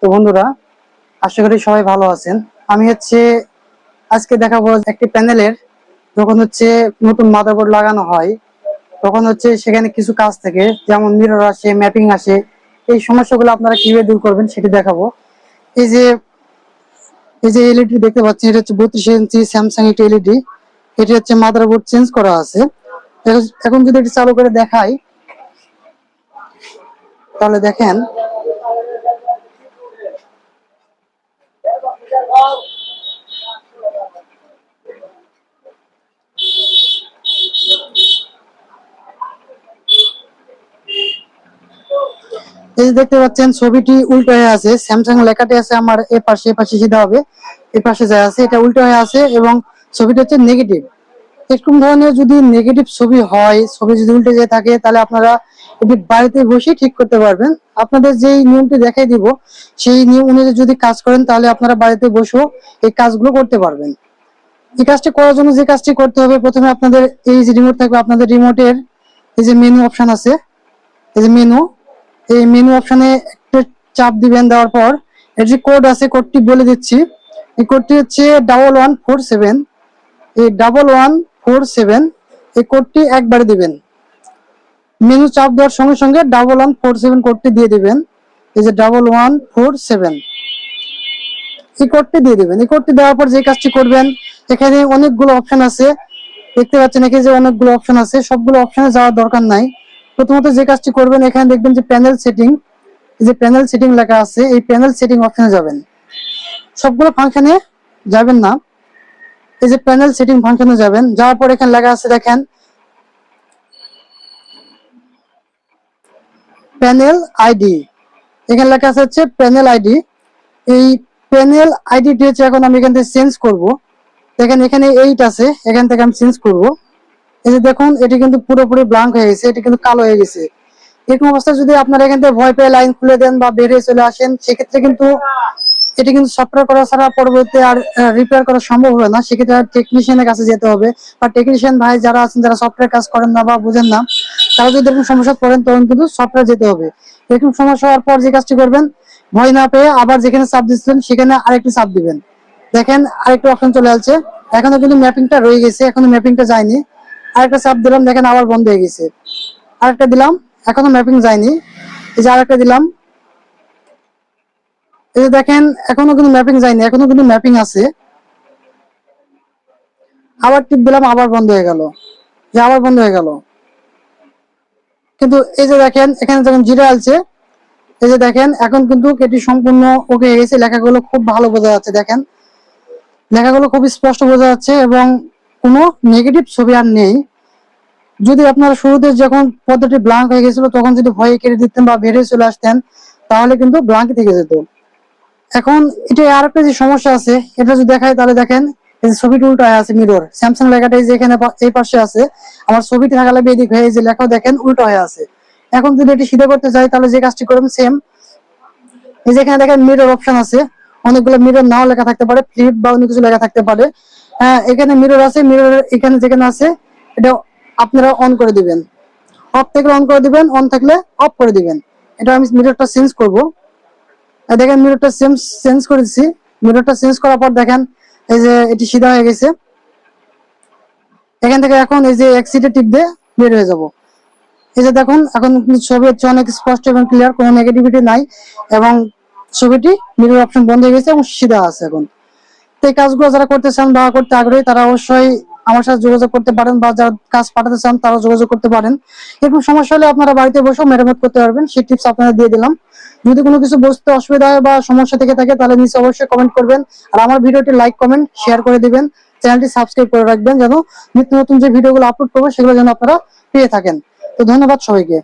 তো বন্ধুরা, আশা করি সবাই ভালো আছেন। আমি হচ্ছে, আজকে দেখাবো একটি প্যানেলের, যখন হচ্ছে নতুন লাগানো হয়, তখন হচ্ছে সেখানে কিছু কাজ থাকে, যেমন মিরর আসে ম্যাপিং আসে। এই সমস্যাগুলো আপনারা কীভাবে দূর করবেন সেটি দেখাবো। এই যে এই যে এলইডি দেখতে পাচ্ছেন, এটা হচ্ছে বত্রিশ ইঞ্চি স্যামসাং একটি এলইডি এটি হচ্ছে মাদারবোর্ড চেঞ্জ করা আছে। এখন যদি এটি চালু করে দেখাই, তাহলে দেখেন এই যে দেখতে পাচ্ছেন, ছবিটি উল্টো হয়ে আছে। স্যামসাং লেখাটি আছে আমার এ পাশে এ পাশে সিধা হবে। এ পাশে যায় আছে, এটা উল্টো হয়ে আছে এবং ছবিটা হচ্ছে নেগেটিভ এরকম ধরনের যদি নেগেটিভ ছবি হয়, ছবি যদি উল্টে যেয়ে থাকে, তাহলে আপনারা এটি বাড়িতে বসে ঠিক করতে পারবেন। আপনাদের যেই নিয়মটি দেখাই দিব, সেই নিয়ম অনুযায়ী যদি কাজ করেন, তাহলে আপনারা বাড়িতে বসেও এই কাজগুলো করতে পারবেন। এই কাজটি করার জন্য যে কাজটি করতে হবে, প্রথমে আপনাদের এই যে রিমোট থাকবে, আপনাদের রিমোটের এই যে মেনু অপশন আছে, এই যে মেনু এই মেনু অপশনে একটা চাপ দিবেন দেওয়ার পর, এর যে কোড আছে কোডটি বলে দিচ্ছি। এই কোডটি হচ্ছে ডাবল ওয়ান ফোর সেভেন এই ডাবল ওয়ান ফোর সেভেন এই কোডটি একবারে দিবেন। মেনু চাপ দেওয়ার সঙ্গে সঙ্গে ডাবল ওয়ান ফোর সেভেন কোডটি দিয়ে দিবেন। এই যে ডাবল ওয়ান ফোর সেভেন এই কোডটি দিয়ে দিবেন। এই কোডটি দেওয়ার পর যে কাজটি করবেন, এখানে অনেকগুলো অপশন আছে। দেখতে পাচ্ছেন এখানে যে অনেকগুলো অপশন আছে। সবগুলো অপশনে যাওয়ার দরকার নাই। প্রথমত যে কাজটি করবেন, এখানে দেখবেন যে প্যানেল সেটিং যে প্যানেল সেটিং লেখা আছে, এই প্যানেল সেটিং অপশনে যাবেন। সবগুলো ফাংশনে যাবেন না। এই যে প্যানেল সেটিং ফাংশনে যাবেন। যাওয়ার পর এখানে লেখা আছে, দেখেন প্যানেল আইডি। এখানে লেখা আছে প্যানেল আইডি। এই প্যানেল আইডিটি হচ্ছে এখন আমি এখান থেকে চেঞ্জ করব। দেখেন এখানে এইট আছে, এখান থেকে আমি চেঞ্জ করব। এই যে দেখুন, এটি কিন্তু পুরোপুরি ব্ল্যাঙ্ক হয়ে গেছে, এটি কিন্তু কালো হয়ে গেছে। এরকম অবস্থা যদি আপনারা এখান থেকে ভয় পেয়ে লাইন খুলে দেন বা বেরিয়ে চলে আসেন, সেক্ষেত্রে কিন্তু এটি কিন্তু সফটওয়্যার করা ছাড়া পরবর্তীতে আর রিপেয়ার করা সম্ভব হবে না। সেক্ষেত্রে টেকনিশিয়ানের কাছে যেতে হবে। বা টেকনিশিয়ান ভাই যারা আছেন, যারা সফটওয়্যার কাজ করেন না বা বুঝেন না তারা যদি এরকম সমস্যা পড়েন, তখন কিন্তু সফটওয়্যার যেতে হবে। এরকম সমস্যা হওয়ার পর যে কাজটি করবেন, ভয় না পেয়ে আবার যেখানে চাপ দিচ্ছেন, সেখানে আরেকটি চাপ দিবেন। দেখেন, আরেকটা অপশন চলে আসছে। এখনও কিন্তু ম্যাপিংটা রয়ে গেছে, এখনও ম্যাপিংটা যায়নি। আরেকটা চাপ দিলাম, দেখেন আবার বন্ধ হয়ে গেছে। আরেকটা দিলাম, এখনও ম্যাপিং যায়নি। এই যে আরেকটা দিলাম। এই যে দেখেন, এখনও কিন্তু ম্যাপিং যায়নি, এখনও কিন্তু ম্যাপিং আছে। আবার টিপ দিলাম, আবার বন্ধ হয়ে গেল। যে আবার বন্ধ হয়ে গেল। কিন্তু এই যে দেখেন, এখানে যখন জিরো আছে এই যে দেখেন, এখন কিন্তু এটি সম্পূর্ণ ওকে হয়ে গেছে লেখাগুলো খুব ভালো বোঝা যাচ্ছে, দেখেন। লেখাগুলো খুব স্পষ্ট বোঝা যাচ্ছে এবং কোনো নেগেটিভ ছবি আর নেই। যদি আপনারা শুরুতে যখন পদ্ধতি ব্লাঙ্ক হয়ে গেছিল, তখন যদি ভয়ে কেটে দিতেন বা বেড়ে চলে আসতেন, তাহলে কিন্তু ব্লাঙ্ক থেকে যেত। এখন এটা আর একটা যে সমস্যা আছে, এটা যদি দেখায় তাহলে দেখেন এই যে হয়ে আছে মিরর স্যামসাং লেখাটা এই যে এখানে এই পাশে আছে। আমার ছবিটি থাকা লাগবে এদিক হয়ে যে লেখাও দেখেন, উল্টো হয়ে আছে। এখন যদি এটি সিধা করতে চাই তাহলে যে কাজটি করবেন সেম এই যে দেখেন মিরর অপশন আছে। অনেকগুলো মিরর নাও লেখা থাকতে পারে ফ্লিপ বা অন্য কিছু লেখা থাকতে পারে। হ্যাঁ এখানে মিরর আছে মিরর এখানে যেখানে আছে, এটা আপনারা অন করে দিবেন। অফ থাকলে অন করে দিবেন অন থাকলে অফ করে দিবেন। এটা আমি মিররটা চেঞ্জ করব। দেখেন মিররটা চেঞ্জ চেঞ্জ করে দিচ্ছি মিররটা চেঞ্জ করার পর দেখেন এই যে এটি সিধা হয়ে গেছে। এখান থেকে এখন এই যে এক্সিটে টিপ দিয়ে বের হয়ে যাব। এই যে দেখুন, এখন ছবি হচ্ছে অনেক স্পষ্ট এবং ক্লিয়ার কোনো নেগেটিভিটি নাই এবং ছবিটি মিরর অপশন বন্ধ হয়ে গেছে এবং সিধা আছে এখন। তো এই কাজগুলো যারা করতে চান বা করতে আগ্রহী, তারা অবশ্যই আমার সাথে যোগাযোগ করতে পারেন বা যারা কাজ পাঠাতে চান, তারা যোগাযোগ করতে পারেন। এরকম সমস্যা হলে আপনারা বাড়িতে বসেও মেরামত করতে পারবেন। সেই টিপস আপনারা দিয়ে দিলাম। যদি কোনো কিছু বুঝতে অসুবিধা হয় বা সমস্যা থেকে থাকে, তাহলে নিচে অবশ্যই কমেন্ট করবেন। আর আমার ভিডিওটি লাইক কমেন্ট শেয়ার করে দিবেন। চ্যানেলটি সাবস্ক্রাইব করে রাখবেন যেন নিত্য নতুন যে ভিডিওগুলো আপলোড করব, সেগুলো যেন আপনারা পেয়ে থাকেন। তো ধন্যবাদ সবাইকে।